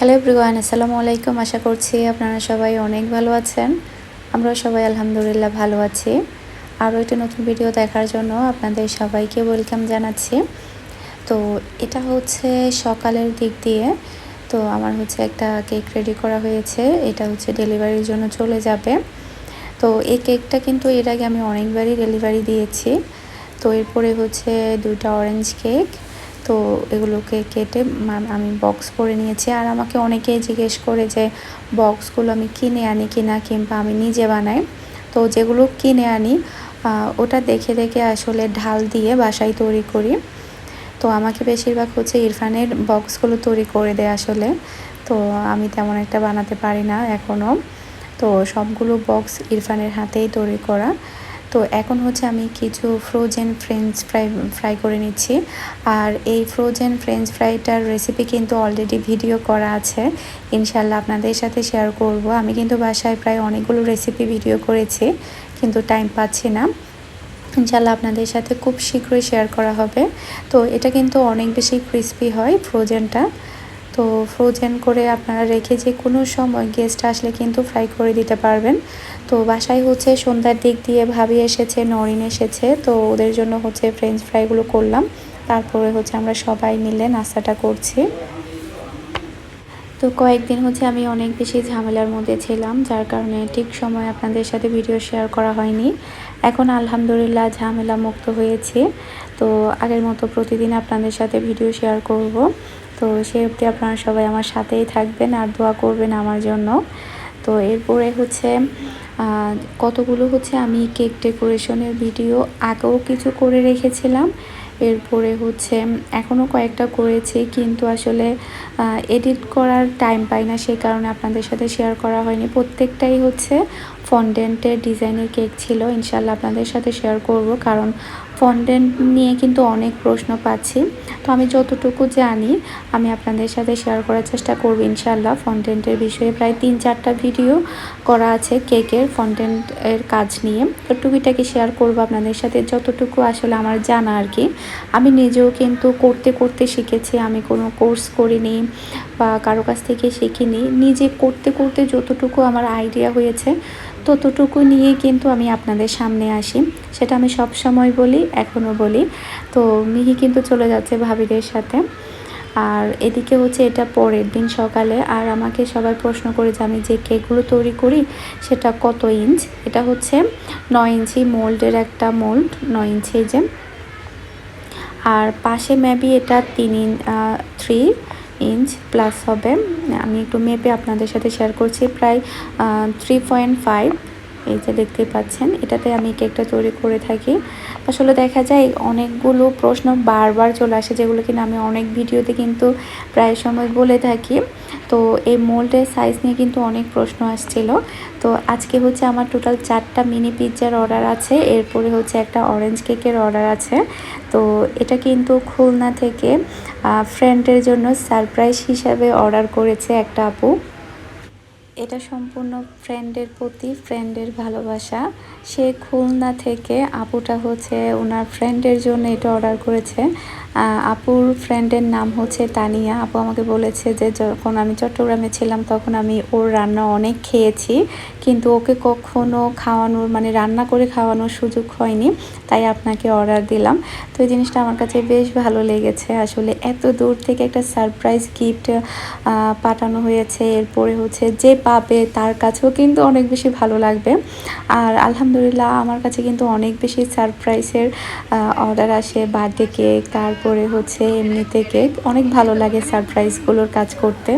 Hello everyone আসসালামু আলাইকুম আশা করছি আপনারা সবাই অনেক ভালো আছেন। আমরাও সবাই আলহামদুলিল্লাহ ভালো আছি। আরও একটি নতুন ভিডিও দেখার জন্য আপনাদের সবাইকে ওয়েলকাম জানাচ্ছি। তো এটা হচ্ছে সকালের দিক দিয়ে। তো আমার হচ্ছে একটা কেক রেডি করা হয়েছে। এটা হচ্ছে ডেলিভারির জন্য চলে যাবে। তো এই কেকটা কিন্তু এর আগে আমি অনেকবারই ডেলিভারি দিয়েছি। তো এরপরে হচ্ছে দুইটা অরেঞ্জ কেক তো এগুলোকে কেটে আমি বক্স করে নিয়েছি। আর আমাকে অনেকেই জিজ্ঞেস করে যে বক্সগুলো আমি কিনে আনি কিনা কিংবা আমি নিজে বানাই? তো যেগুলো কিনে আনি ওটা দেখে দেখে আসলে ঢাল দিয়ে বাসায় তৈরি করি। তো আমাকে বেশিরভাগ হচ্ছে ইরফানের বক্সগুলো তৈরি করে দেয় আসলে। তো আমি তেমন একটা বানাতে পারি না এখনও তো সবগুলো বক্স ইরফানের হাতেই তৈরি করা। তো এখন হচ্ছে আমি কিছু ফ্রোজেন ফ্রেঞ্চ ফ্রাই ফ্রাই করে নিচ্ছি। আর এই ফ্রোজেন ফ্রেঞ্চ ফ্রাইটার রেসিপি কিন্তু অলরেডি ভিডিও করা আছে। ইনশাল্লাহ আপনাদের সাথে শেয়ার করব। আমি কিন্তু বাসায় প্রায় অনেকগুলো রেসিপি ভিডিও করেছি, কিন্তু টাইম পাচ্ছি না। ইনশাল্লাহ আপনাদের সাথে খুব শীঘ্রই শেয়ার করা হবে। তো এটা কিন্তু অনেক বেশি ক্রিস্পি হয় ফ্রোজেনটা তো ফ্রোজেন করে আপনারা রেখে যে কোনো সময় গেস্ট আসলে কিন্তু ফ্রাই করে দিতে পারবেন। তো বাসায় হচ্ছে সন্ধ্যার দিক দিয়ে ভাবি এসেছে, নরিন এসেছে, তো ওদের জন্য হচ্ছে ফ্রেঞ্চ ফ্রাইগুলো করলাম। তারপরে হচ্ছে আমরা সবাই মিলে নাস্তাটা করছি। তো কয়েকদিন হচ্ছে আমি অনেক বেশি ঝামেলার মধ্যে ছিলাম, যার কারণে ঠিক সময় আপনাদের সাথে ভিডিও শেয়ার করা হয়নি। এখন আলহামদুলিল্লাহ ঝামেলা মুক্ত হয়েছি। তো আগের মতো প্রতিদিন আপনাদের সাথে ভিডিও শেয়ার করব। তো সে অবধি আপনারা সবাই আমার সাথেই থাকবেন আর দোয়া করবেন আমার জন্য। তো এরপরে হচ্ছে কতগুলো হচ্ছে আমি কেক ডেকোরেশনের ভিডিও আগেও কিছু করে রেখেছিলাম। এরপরে হচ্ছে এখনও কয়েকটা করেছি, কিন্তু আসলে এডিট করার টাইম পাই না সেই কারণে আপনাদের সাথে শেয়ার করা হয়নি। প্রত্যেকটাই হচ্ছে ফন্ডেন্টের ডিজাইনের কেক ছিল ইনশাল্লাহ আপনাদের সাথে শেয়ার করব, কারণ ফন্ডেন্ট নিয়ে কিন্তু অনেক প্রশ্ন পাচ্ছি। তো আমি যতটুকু জানি, আমি আপনাদের সাথে শেয়ার করার চেষ্টা করব ইনশাল্লাহ ফন্ডেন্টের বিষয়ে প্রায় তিন চারটা ভিডিও করা আছে কেকের ফন্ডেন্টের কাজ নিয়ে। তো টুকিটাকে শেয়ার করব আপনাদের সাথে যতটুকু আসলে আমার জানা আর কি। আমি নিজেও কিন্তু করতে করতে শিখেছি। আমি কোনো কোর্স করিনি বা কারও কাছ থেকে শিখিনি। নিজে করতে করতে যতটুকু আমার আইডিয়া হয়েছে ততটুকু নিয়ে কিন্তু আমি আপনাদের সামনে আসি। সেটা আমি সব সময় বলি এখনও বলি। তো মিহি কিন্তু চলে যাচ্ছে ভাবিদের সাথে। আর এদিকে হচ্ছে এটা পরের দিন সকালে। আর আমাকে সবাই প্রশ্ন করে যে আমি যে কেকগুলো তৈরি করি, সেটা কত ইঞ্চ? এটা হচ্ছে নয় ইঞ্চি মোল্ডের একটা মোল্ড, নয় ইঞ্চি যে। আর পাশে মেবি এটা তিন ইঞ্চ থ্রি ইঞ্চ প্লাস হবে। আমি একটু মেপে আপনাদের সাথে শেয়ার করছি। প্রায় থ্রি পয়েন্ট ফাইভ এই যে দেখতেই পাচ্ছেন, এটাতে আমি কেকটা তৈরি করে থাকি। আসলে দেখা যায় অনেকগুলো প্রশ্ন বারবার চলে আসে, যেগুলো কিনা আমি অনেক ভিডিওতে কিন্তু প্রায় সময় বলে থাকি। তো এই মোল্ডের সাইজ নিয়ে কিন্তু অনেক প্রশ্ন আসছিল। তো আজকে হচ্ছে আমার টোটাল চারটা মিনি পিৎজার অর্ডার আছে, এরপরে হচ্ছে একটা অরেঞ্জ কেকের অর্ডার আছে। তো এটা কিন্তু খুলনা থেকে ফ্রেন্ডের জন্য সারপ্রাইজ হিসাবে অর্ডার করেছে একটা আপু। এটা সম্পূর্ণ ফ্রেন্ডের প্রতি ফ্রেন্ডের ভালোবাসা। সে খুলনা থেকে আপুটা হচ্ছে ওনার ফ্রেন্ডের জন্য এটা অর্ডার করেছে। আপুর ফ্রেন্ডের নাম হচ্ছে তানিয়া। আপু আমাকে বলেছে যে, যখন আমি চট্টগ্রামে ছিলাম, তখন আমি ওর রান্না অনেক খেয়েছি। কিন্তু ওকে কখনো খাওয়ানোর মানে রান্না করে খাওয়ানোর সুযোগ হয়নি, তাই আপনাকে অর্ডার দিলাম। তো এই জিনিসটা আমার কাছে বেশ ভালো লেগেছে। আসলে এত দূর থেকে একটা সারপ্রাইজ গিফট পাঠানো হয়েছে। এরপরে হচ্ছে যে পাবে তার কাছেও কিন্তু অনেক বেশি ভালো লাগবে। আর আলহামদুলিল্লাহ আমার কাছে কিন্তু অনেক বেশি সারপ্রাইজের অর্ডার আসে বার্থডে কেক তারপরে হচ্ছে এমনিতে কেক অনেক ভালো লাগে সারপ্রাইজগুলোর কাজ করতে।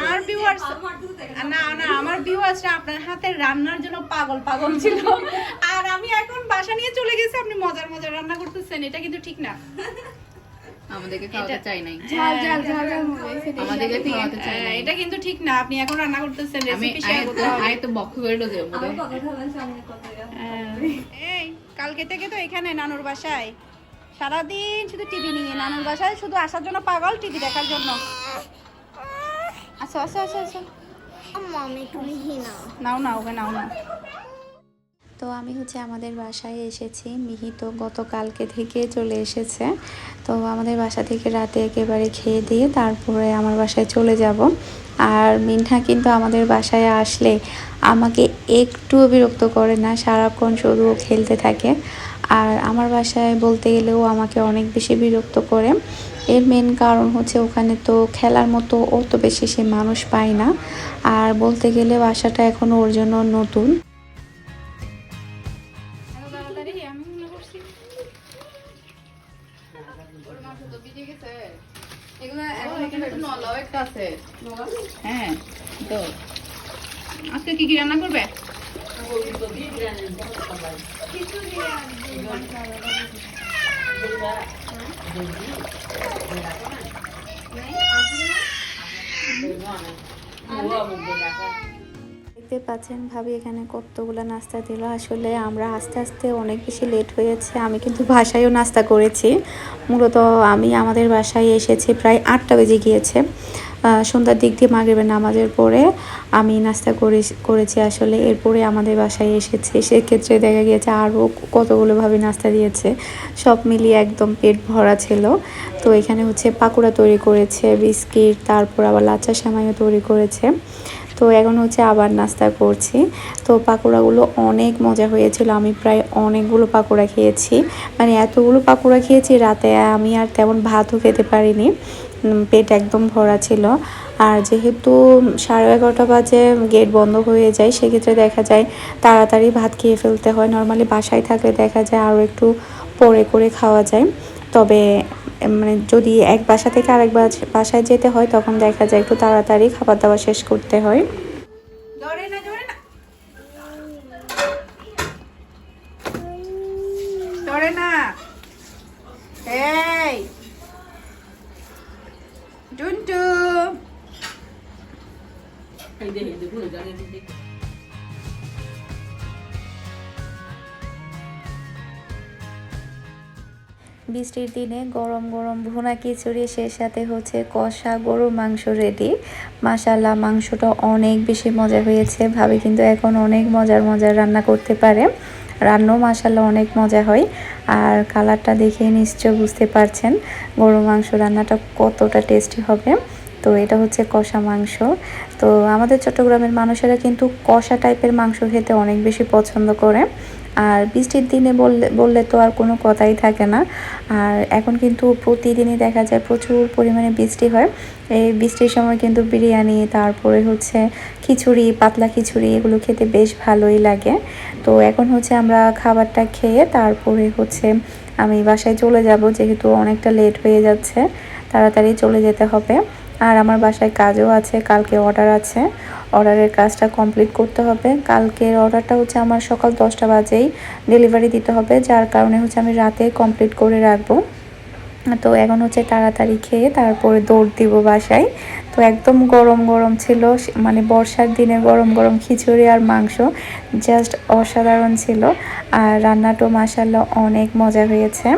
আমার না না, আমার ভিউয়ার্সরা আপনার হাতের রান্নার জন্য পাগল পাগল ছিল। আর আমি এখন বাসা নিয়ে চলে গেছি, আপনি মজার মজার রান্না করতেছেন, এটা কিন্তু ঠিক না। আমাদেরকে খাওয়াতে চাই নাই। ঝাল ঝাল ঝাল ঝাল আমাদেরকে খাওয়াতে চাই এটা কিন্তু ঠিক না আপনি এখন রান্না করতেছেন রেসিপি শেয়ার করতে হবে। আয় তো বক্ষ করে দেবো হ্যাঁ। এই কালকে থেকে তো এখানে নানুর বাসায়। সারাদিন শুধু টিভি নিয়ে নানুর বাসায় শুধু আসার জন্য পাগল টিভি দেখার জন্য। আসো আসো আসো আসো। নাও। নাও ওকে নাও নাও তো আমি হচ্ছে আমাদের বাসায় এসেছি। মিহি তো গতকালকে থেকে চলে এসেছে। তো আমাদের বাসা থেকে রাতে একেবারে খেয়ে দিয়ে তারপরে আমার বাসায় চলে যাব। আর মিনহা কিন্তু আমাদের বাসায় আসলে আমাকে একটুও বিরক্ত করে না, সারাক্ষণ শুধু খেলতে থাকে। আর আমার বাসায় বলতে গেলেও আমাকে অনেক বেশি বিরক্ত করে। এর মেন কারণ হচ্ছে ওখানে তো খেলার মতো অত বেশি সে মানুষ পায় না। আর বলতে গেলে বাসাটা এখন ওর জন্য নতুন। হ্যাঁ তো আজকে কি কি রান্না করবে দেখতে পাচ্ছেন, ভাবি, এখানে কতগুলো নাস্তা দিল? আসলে আমরা আস্তে আস্তে অনেক বেশি লেট হয়েছে আমি কিন্তু বাসায়ও নাস্তা করেছি। মূলত আমি আমাদের বাসায় এসেছি প্রায় আটটা বেজে গিয়েছে। সন্ধ্যার দিক দিয়ে মাগরিবের নামাজের পরে আমি নাস্তা করে করেছি আসলে। এরপরে আমাদের বাসায় এসেছে। সেক্ষেত্রে দেখা গিয়েছে আরও কতগুলোভাবে নাস্তা দিয়েছে। সব মিলিয়ে একদম পেট ভরা ছিল। তো এখানে হচ্ছে পাকোড়া তৈরি করেছে, বিস্কিট, তারপর আবার লাচ্চা সেমাইও তৈরি করেছে। তো এখন হচ্ছে আবার নাস্তা করছি। তো পাকোড়াগুলো অনেক মজা হয়েছিল। আমি প্রায় অনেকগুলো পাকোড়া খেয়েছি। মানে এতগুলো পাকোড়া খেয়েছি, রাতে আমি আর তেমন ভাতও খেতে পারিনি। পেট একদম ভরা ছিল। আর যেহেতু সাড়ে এগারোটা বাজে গেট বন্ধ হয়ে যায়, সেক্ষেত্রে দেখা যায় তাড়াতাড়ি ভাত খেয়ে ফেলতে হয়। নর্মালি বাসায় থাকলে দেখা যায় আরও একটু পরে করে খাওয়া যায়। তবে মানে যদি এক বাসা থেকে আরেক বাসায় যেতে হয়, তখন দেখা যায় একটু তাড়াতাড়ি খাবার দাবার শেষ করতে হয়। বৃষ্টির দিনে গরম গরম ভুনা খিচুড়ি সে সাথে হচ্ছে কষা গরুর মাংস রেডি মাসাল্লাহ মাংসটা অনেক বেশি মজা হয়েছে। ভাবি কিন্তু এখন অনেক মজার মজার রান্না করতে পারে। রান্নাও মাসাল্লাহ অনেক মজা হয়। আর কালারটা দেখে নিশ্চয় বুঝতে পারছেন গরুর মাংস রান্নাটা কতটা টেস্টি হবে। তো এটা হচ্ছে কষা মাংস। তো আমাদের চট্টগ্রামের মানুষেরা কিন্তু কষা টাইপের মাংস খেতে অনেক বেশি পছন্দ করে। আর বৃষ্টির দিনে বললে বললে তো আর কোনো কথাই থাকে না। আর এখন কিন্তু প্রতিদিনই দেখা যায় প্রচুর পরিমাণে বৃষ্টি হয়। এই বৃষ্টির সময় কিন্তু বিরিয়ানি, তারপরে হচ্ছে খিচুড়ি, পাতলা খিচুড়ি, এগুলো খেতে বেশ ভালোই লাগে। তো এখন হচ্ছে আমরা খাবারটা খেয়ে তারপরে হচ্ছে আমি বাসায় চলে যাব, যেহেতু অনেকটা লেট হয়ে যাচ্ছে। তাড়াতাড়ি চলে যেতে হবে। আর আমার বাসায় কাজও আছে, কালকে অর্ডার আছে। অর্ডারের কাজটা কমপ্লিট করতে হবে। কালকের অর্ডারটা হচ্ছে আমার সকাল দশটা বাজেই ডেলিভারি দিতে হবে, যার কারণে হচ্ছে আমি রাতে কমপ্লিট করে রাখব। তো এখন হচ্ছে তাড়াতাড়ি খেয়ে তারপরে দৌড় দিব বাসায়। তো একদম গরম গরম ছিল মানে বর্ষার দিনে গরম গরম খিচুড়ি আর মাংস জাস্ট অসাধারণ ছিল। আর রান্নাটাও মাসাল্লাহ অনেক মজা হয়েছে।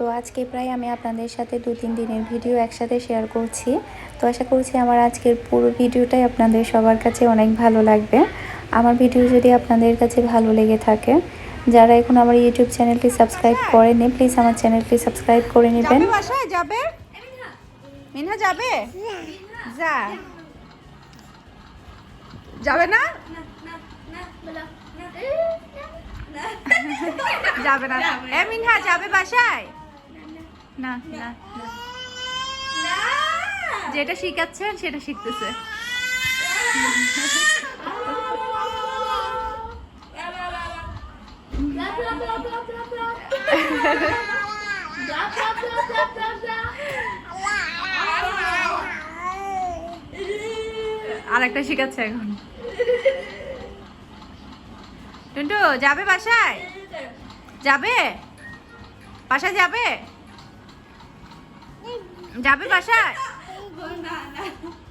তো আজকে প্রায় আমি আপনাদের সাথে দু তিন দিনের ভিডিও একসাথে শেয়ার করছি। তো আশা করছি আমার আজকের পুরো ভিডিওটাই আপনাদের সবার কাছে অনেক ভালো লাগবে। আমার ভিডিও যদি আপনাদের কাছে ভালো লেগে থাকে, যারা এখন আমার ইউটিউব চ্যানেলটি সাবস্ক্রাইব করেনি প্লিজ আমার চ্যানেলটি সাবস্ক্রাইব করে নেবেন। যাবে যাবে না? যাবে না। এ মিনহা, যাবে বাসায়? না না। যেটা শিখাচ্ছেন সেটা শিখতেছে। আর একটা শিখাচ্ছে এখন। টুন্টু, যাবে বাসায়? যাবে? বাসায় যাবে? যাবে বাসায়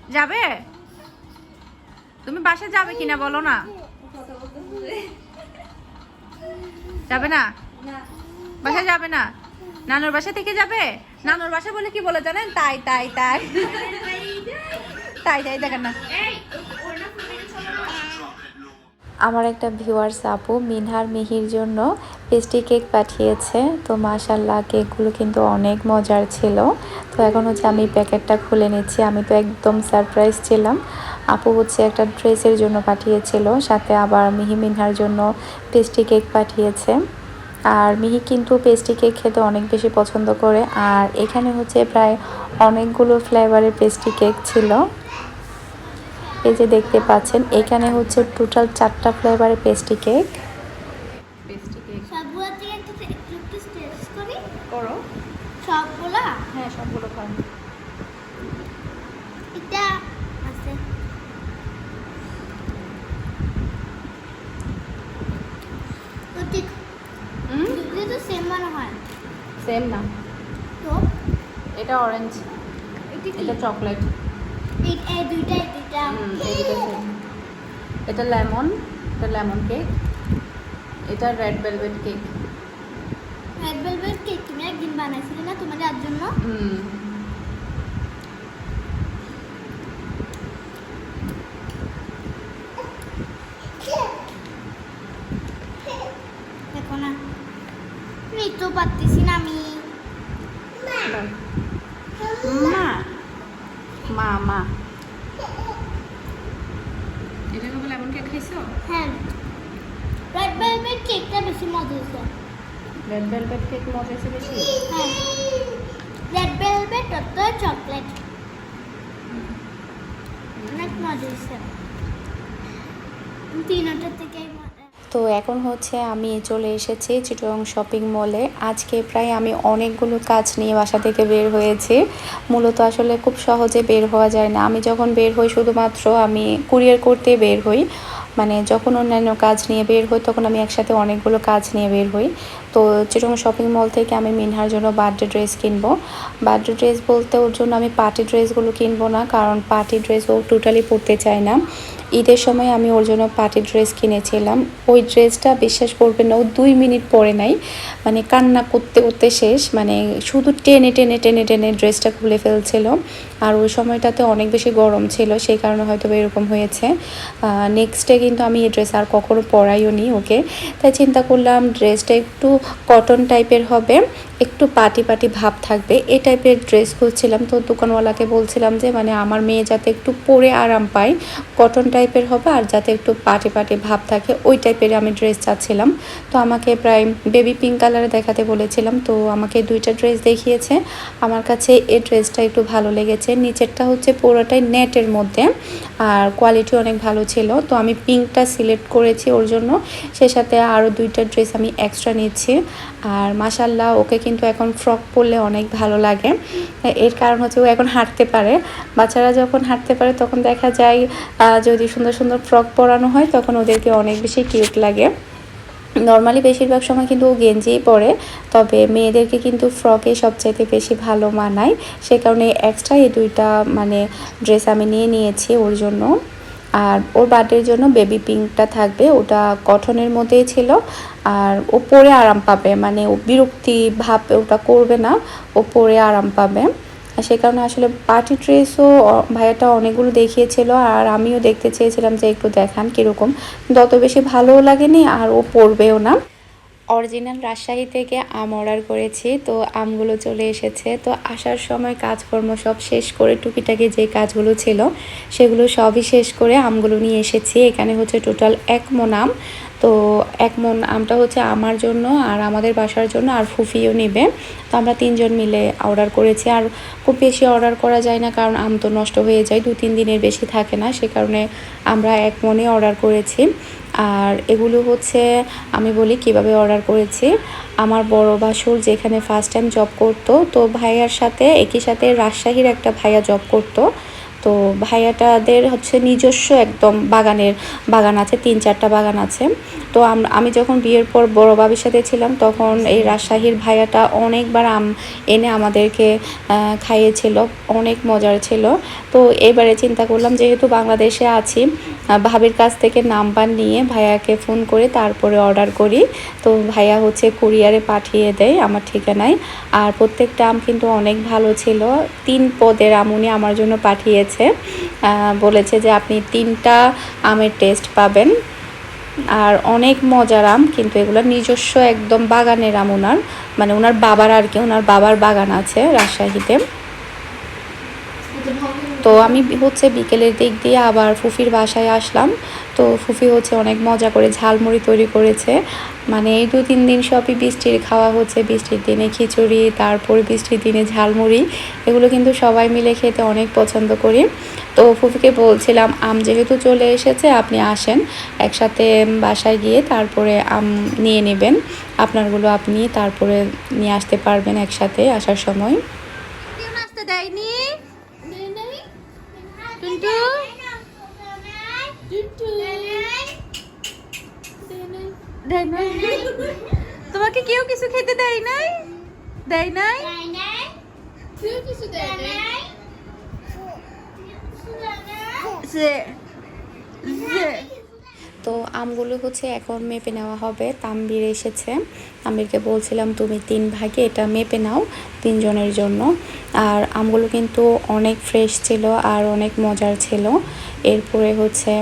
যাবে তুমি বাসায় যাবে কিনা বলো না যাবে না বাসায় যাবে না নানুর বাসা থেকে যাবে নানুর বাসা বলে কি বলে জানেন তাই তাই তাই তাই তাই দেখেন না আমার একটা ভিউয়ার্স আপু, মিনহার মিহির জন্য পেস্ট্রি কেক পাঠিয়েছে। তো মাশাল্লাহ কেকগুলো কিন্তু অনেক মজার ছিল। তো এখন হচ্ছে আমি প্যাকেটটা খুলে নিচ্ছি। আমি তো একদম সারপ্রাইজ ছিলাম। আপু হচ্ছে একটা ড্রেসের জন্য পাঠিয়েছিল, সাথে আবার মিহি মিনহার জন্য পেস্ট্রি কেক পাঠিয়েছে। আর মিহি কিন্তু পেস্ট্রি কেক খেতে অনেক বেশি পছন্দ করে। আর এখানে হচ্ছে প্রায় অনেকগুলো ফ্লেভারের পেস্ট্রি কেক ছিল। এই যে দেখতে পাচ্ছেন এখানে হচ্ছে টোটাল চারটা ফ্লেভারের পেস্ট্রি কেক পেস্ট্রি কেক সবগুলো থেকে একটু একটু একটু টেস্ট করি। করো। সবগুলা? হ্যাঁ সবগুলো খাও এটা আছে। তো ঠিক। হুম? দুটো তো সেম মনে হয়। সেম না। তো? এটা অরেঞ্জ এটা চকলেট এই এই এটা লেমন এটা লেমন কেক এটা red velvet cake red velvet cake তুমি একদিন বানাইছিলে না তোমার আর জন্য? হুম। দেখো না নিতে পারতেছি না আমি মা মা মা এটা কবে লেমন কেক খাইছো হ্যাঁ রেড ভেলভেট কেকটা বেশি মজা হয়েছে রেড ভেলভেট কেক মজা আছে বেশি হ্যাঁ রেড ভেলভেট অত চকলেট অনেক মজা তিনটার থেকে তো এখন হচ্ছে আমি চলে এসেছি চিটং শপিং মলে আজকে প্রায় আমি অনেকগুলো কাজ নিয়ে বাসা থেকে বের হয়েছি। মূলত আসলে খুব সহজে বের হওয়া যায় না। আমি যখন বের হই শুধুমাত্র আমি কুরিয়ার করতে বের হই। মানে যখন অন্যান্য কাজ নিয়ে বের হই, তখন আমি একসাথে অনেকগুলো কাজ নিয়ে বের হই। তো চিটং শপিং মল থেকে আমি মিনহার জন্য বার্থডে ড্রেস কিনবো। বার্থডে ড্রেস বলতে ওর জন্য আমি পার্টি ড্রেসগুলো কিনবো না, কারণ পার্টি ড্রেস ও টোটালি পরতে চায় না। ঈদের সময় আমি ওর জন্য পার্টি ড্রেস কিনেছিলাম। ওই ড্রেসটা বিশ্বাস করবে না, ও দুই মিনিট পরে নাই মানে কান্না করতে করতে শেষ মানে শুধু টেনে টেনে টেনে টেনে ড্রেসটা খুলে ফেলছিল। আর ওই সময়টাতে অনেক বেশি গরম ছিল, সেই কারণে হয়তো এরকম হয়েছে। নেক্সট ডে কিন্তু আমি এই ড্রেস আর কখনো পরাইও নি ওকে। তাই চিন্তা করলাম ড্রেসটা একটু কটন টাইপের হবে, একটু পাটি পাটি ভাব থাকবে। এই টাইপের ড্রেস খুঁজছিলাম তো দোকানওয়ালাকে বলছিলাম যে মানে আমার মেয়ে যাতে একটু পরে আরাম পায় কটন টাইপের হবে, আর যাতে একটু পাটে পাটে ভাব থাকে, ওই টাইপের আমি ড্রেস চাচ্ছিলাম। তো আমাকে প্রায় বেবি পিঙ্ক কালারে দেখাতে বলেছিলাম, তো আমাকে দুইটা ড্রেস দেখিয়েছে। আমার কাছে এই ড্রেসটা একটু ভালো লেগেছে। নিচেরটা হচ্ছে পুরোটাই নেটের মধ্যে। আর কোয়ালিটি অনেক ভালো ছিল। তো আমি পিঙ্কটা সিলেক্ট করেছি ওর জন্য। সে সাথে আরও দুইটা ড্রেস আমি এক্সট্রা নিচ্ছি। আর মাসাল্লাহ ওকে কিন্তু এখন ফ্রক পরলে অনেক ভালো লাগে। এর কারণ হচ্ছে ও এখন হাঁটতে পারে। বাচ্চারা যখন হাঁটতে পারে, তখন দেখা যায় যদি সুন্দর সুন্দর ফ্রক পরানো হয়, তখন ওদেরকে অনেক বেশি কিউট লাগে। নর্মালি বেশিরভাগ সময় কিন্তু ও গেঞ্জিই পরে, তবে মেয়েদেরকে কিন্তু ফ্রকে সবচাইতে বেশি ভালো মানায়। সে কারণে এক্সট্রা এই দুইটা মানে ড্রেস আমি নিয়ে নিয়েছি ওর জন্য। আর ওর বার্থডের জন্য বেবি পিঙ্কটা থাকবে, ওটা কঠনের মধ্যেই ছিল। আর ও পরে আরাম পাবে মানে ও বিরক্তি ভাব ওটা করবে না, ও পরে আরাম পাবে। আর সে কারণে আসলে পার্টি ড্রেসও ভাইয়াটা অনেকগুলো দেখিয়েছিল আর আমিও দেখতে চেয়েছিলাম যে একটু দেখান কীরকম। অত বেশি ভালোও লাগেনি আর ও পরবেও না। অরিজিনাল রাজশাহী থেকে আম অর্ডার করেছি, তো আমগুলো চলে এসেছে। তো আসার সময় কাজকর্ম সব শেষ করে টুকিটাকি যে কাজগুলো ছিল, সেগুলো সবই শেষ করে আমগুলো নিয়ে এসেছি। এখানে হচ্ছে টোটাল এক মন আম। তো এক মন আমটা হচ্ছে আমার জন্য আর আমাদের বাসার জন্য আর ফুফিও নেবে। তো আমরা তিনজন মিলে অর্ডার করেছি। আর খুব বেশি অর্ডার করা যায় না কারণ আম তো নষ্ট হয়ে যায়, দু তিন দিনের বেশি থাকে না, সে কারণে আমরা এক মনে অর্ডার করেছি। আর এগুলো হচ্ছে, আমি বলি কীভাবে অর্ডার করেছি? আমার বড় বাসুর যেখানে ফার্স্ট টাইম জব করতো, তো ভাইয়ার সাথে, একই সাথে রাজশাহীর একটা ভাইয়া জব করতো। তো ভাইয়াটাদের হচ্ছে নিজস্ব একদম বাগানের বাগান আছে, তিন চারটা বাগান আছে। তো আমি যখন বিয়ের পর বড় বাবির সাথে ছিলাম, তখন এই রাজশাহীর ভাইয়াটা অনেকবার আম এনে আমাদেরকে খাইয়েছিল, অনেক মজার ছিল। তো এবারে চিন্তা করলাম, যেহেতু বাংলাদেশে আছি ভাবির কাছ থেকে নাম্বার নিয়ে ভাইয়াকে ফোন করে তারপরে অর্ডার করি। তো ভাইয়া হচ্ছে কুরিয়ারে পাঠিয়ে দেয় আমার ঠিকানায়। আর প্রত্যেকটা আম কিন্তু অনেক ভালো ছিল। তিন পদের আম উনি আমার জন্য পাঠিয়েছে। আহ, বলেছে যে আপনি তিনটা আমের টেস্ট পাবেন। আর অনেক মজার আম কিন্তু এগুলো নিজস্ব একদম বাগানের আম ওনার মানে ওনার বাবার আর কি ওনার বাবার বাগান আছে রাজশাহীতে। তো আমি হচ্ছে বিকেলের দিক দিয়ে আবার ফুফির বাসায় আসলাম। তো ফুফি হচ্ছে অনেক মজা করে ঝালমুড়ি তৈরি করেছে। মানে এই দু তিন দিন সবই বৃষ্টির খাওয়া হচ্ছে। বৃষ্টির দিনে খিচুড়ি, তারপর বৃষ্টির দিনে ঝালমুড়ি, এগুলো কিন্তু সবাই মিলে খেতে অনেক পছন্দ করি। তো ফুফিকে বলছিলাম, আম যেহেতু চলে এসেছে, আপনি আসেন। একসাথে বাসায় গিয়ে তারপরে আম নিয়ে নেবেন। আপনারগুলো আপনি তারপরে নিয়ে আসতে পারবেন একসাথে আসার সময়। দেয়নি? টুন্টু দেয় নাই তোমাকে কেউ কিছু খেতে দেয় নাই? দেয় নাই? যে যে। তো আমগুলো হচ্ছে এখন মেপে নেওয়া হবে। তাম্বির এসেছে। তাম্বিরকে বলছিলাম, তুমি তিন ভাগে এটা মেপে নাও তিনজনের জন্য। আর আমগুলো কিন্তু অনেক ফ্রেশ ছিল আর অনেক মজার ছিল। এরপরে হচ্ছে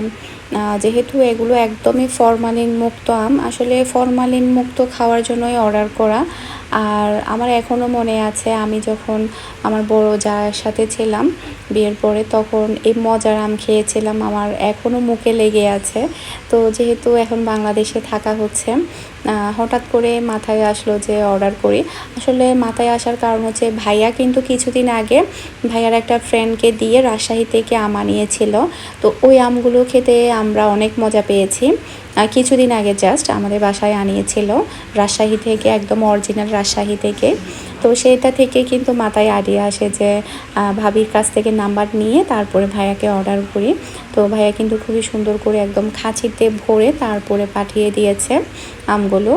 যেহেতু এগুলো একদমই ফরমালিন মুক্ত আম, আসলে ফরমালিন মুক্ত খাওয়ার জন্যই অর্ডার করা। আর আমার এখনও মনে আছে, আমি যখন আমার বড় যার সাথে ছিলাম বিয়ের পরে, তখন এই মজার আম খেয়েছিলাম, আমার এখনও মুখে লেগে আছে। তো যেহেতু এখন বাংলাদেশে থাকা হচ্ছে হঠাৎ করে মাথায় আসলো যে অর্ডার করি। আসলে মাথায় আসার কারণ হচ্ছে, ভাইয়া কিন্তু কিছুদিন আগে ভাইয়ার একটা ফ্রেন্ডকে দিয়ে রাজশাহী থেকে আম আনিয়েছিল। তো ওই আমগুলো খেতে আমরা অনেক মজা পেয়েছি। কিছুদিন আগে জাস্ট আমাদের বাসায় আনিয়েছিল রাজশাহী থেকে, একদম অরিজিনাল রাজশাহী থেকে। তো সেটা থেকে কিন্তু মাথায় আইডিয়া আসে যে ভাবির কাছ থেকে নাম্বার নিয়ে তারপরে ভাইয়াকে অর্ডার করি। তো ভাইয়া কিন্তু খুবই সুন্দর করে একদম খাঁচিতে ভরে তারপরে পাঠিয়ে দিয়েছে আমগুলো।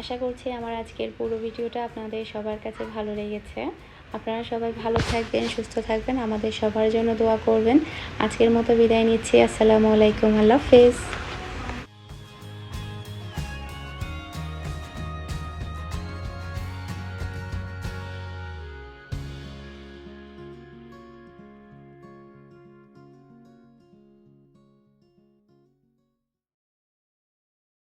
আশা করছি আমার আজকের পুরো ভিডিওটা আপনাদের সবার কাছে ভালো লেগেছে। আপনারা সবাই ভালো থাকবেন, সুস্থ থাকবেন। আমাদের সবার জন্য দোয়া করবেন। আজকের মতো বিদায় নিচ্ছি। আসসালামু আলাইকুম। আল্লাহ হাফেজ।